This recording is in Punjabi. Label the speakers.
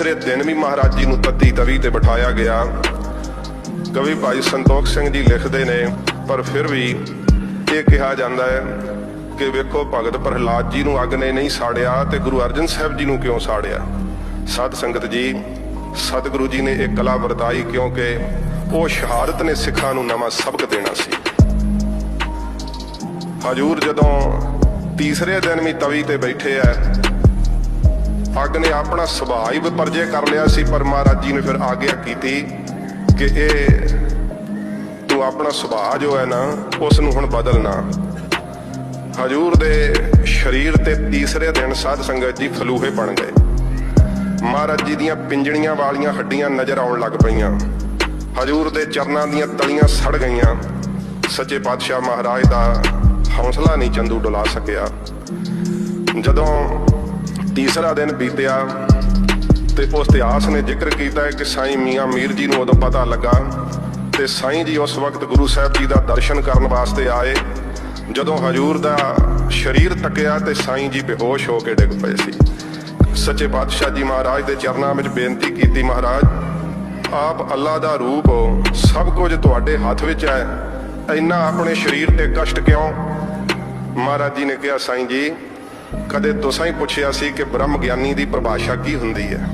Speaker 1: ਤੀਸਰੇ ਦਿਨ ਵੀ ਮਹਾਰਾਜ ਜੀ ਨੂੰ ਤੱਤੀ ਤਵੀ ਤੇ ਬਿਠਾਇਆ ਗਿਆ। ਕਵੀ ਭਾਈ ਸੰਤੋਖ ਸਿੰਘ ਜੀ ਲਿਖਦੇ ਨੇ, ਪਰ ਫਿਰ ਵੀ ਇਹ ਕਿਹਾ ਜਾਂਦਾ ਹੈ ਕਿ ਵੇਖੋ ਭਗਤ ਪ੍ਰਹਿਲਾਦ ਜੀ ਨੂੰ ਅੱਗ ਨੇ ਨਹੀਂ ਸਾੜਿਆ ਤੇ ਗੁਰੂ ਅਰਜਨ ਸਾਹਿਬ ਜੀ ਨੂੰ ਕਿਉਂ ਸਾੜਿਆ? ਸਾਧ ਸੰਗਤ ਜੀ, ਸਤਿਗੁਰੂ ਜੀ ਨੇ ਇਹ ਕਲਾ ਵਰਤਾਈ ਕਿਉਂਕਿ ਉਹ ਸ਼ਹਾਦਤ ਨੇ ਸਿੱਖਾਂ ਨੂੰ ਨਵਾਂ ਸਬਕ ਦੇਣਾ ਸੀ। ਹਜੂਰ ਜਦੋਂ ਤੀਸਰੇ ਦਿਨ ਵੀ ਤਵੀ ਤੇ ਬੈਠੇ ਐ ਅੱਗ ਨੇ ਆਪਣਾ ਸੁਭਾਅ ਹੀ ਵਿਪਰਜੇ ਕਰ ਲਿਆ ਸੀ, ਪਰ ਮਹਾਰਾਜ ਜੀ ਨੇ ਫਿਰ ਆਗਿਆ ਕੀਤੀ ਕਿ ਇਹ ਤੂੰ ਆਪਣਾ ਸੁਭਾਅ ਜੋ ਹੈ ਨਾ ਉਸ ਨੂੰ ਹੁਣ ਬਦਲਣਾ ਹਜੂਰ ਦੇ ਸਰੀਰ ਤੇ ਤੀਸਰੇ ਦਿਨ ਸਾਧ ਸੰਗਤ ਜੀ ਫਲੂਹੇ ਬਣ ਗਏ। ਮਹਾਰਾਜ ਜੀ ਦੀਆਂ ਪਿੰਜਣੀਆਂ ਵਾਲੀਆਂ ਹੱਡੀਆਂ ਨਜ਼ਰ ਆਉਣ ਲੱਗ ਪਈਆਂ। ਹਜੂਰ ਦੇ ਚਰਨਾਂ ਦੀਆਂ ਤਲੀਆਂ ਸੜ ਗਈਆਂ। ਸੱਚੇ ਪਾਤਸ਼ਾਹ ਮਹਾਰਾਜ ਦਾ ਹੌਸਲਾ ਨਹੀਂ ਚੰਦੂ ਡੁਲਾ ਸਕਿਆ। ਜਦੋਂ ਤੀਸਰਾ ਦਿਨ ਬੀਤਿਆ ਤੇ ਉਸ ਇਤਿਹਾਸ ਨੇ ਜ਼ਿਕਰ ਕੀਤਾ ਹੈ ਕਿ ਸਾਈਂ ਮੀਆਂ ਮੀਰ ਜੀ ਨੂੰ ਉਦੋਂ ਪਤਾ ਲੱਗਾ ਤੇ ਸਾਈਂ ਜੀ ਉਸ ਵਕਤ ਗੁਰੂ ਸਾਹਿਬ ਜੀ ਦਾ ਦਰਸ਼ਨ ਕਰਨ ਵਾਸਤੇ ਆਏ। ਜਦੋਂ ਹਜੂਰ ਦਾ ਸਰੀਰ ਤੱਕਿਆ ਤੇ ਸਾਈਂ ਜੀ ਬੇਹੋਸ਼ ਹੋ ਕੇ ਡਿੱਗ ਪਏ ਸੀ। ਸੱਚੇ ਪਾਤਸ਼ਾਹ ਜੀ ਮਹਾਰਾਜ ਦੇ ਚਰਨਾਂ ਵਿੱਚ ਬੇਨਤੀ ਕੀਤੀ, ਮਹਾਰਾਜ, ਆਪ ਅੱਲਾ ਦਾ ਰੂਪ ਹੋ ਸਭ ਕੁਝ ਤੁਹਾਡੇ ਹੱਥ ਵਿੱਚ ਹੈ। ਇੰਨਾ ਆਪਣੇ ਸਰੀਰ ਤੇ ਕਸ਼ਟ ਕਿਉਂ? ਮਹਾਰਾਜ ਜੀ ਨੇ ਕਿਹਾ, ਸਾਈਂ ਜੀ ਕਦੇ ਤੁਸਾਂ ਹੀ ਪੁੱਛਿਆ ਸੀ ਕਿ ਬ੍ਰਹਮ ਗਿਆਨੀ ਦੀ ਪਰਿਭਾਸ਼ਾ ਕੀ ਹੁੰਦੀ ਹੈ।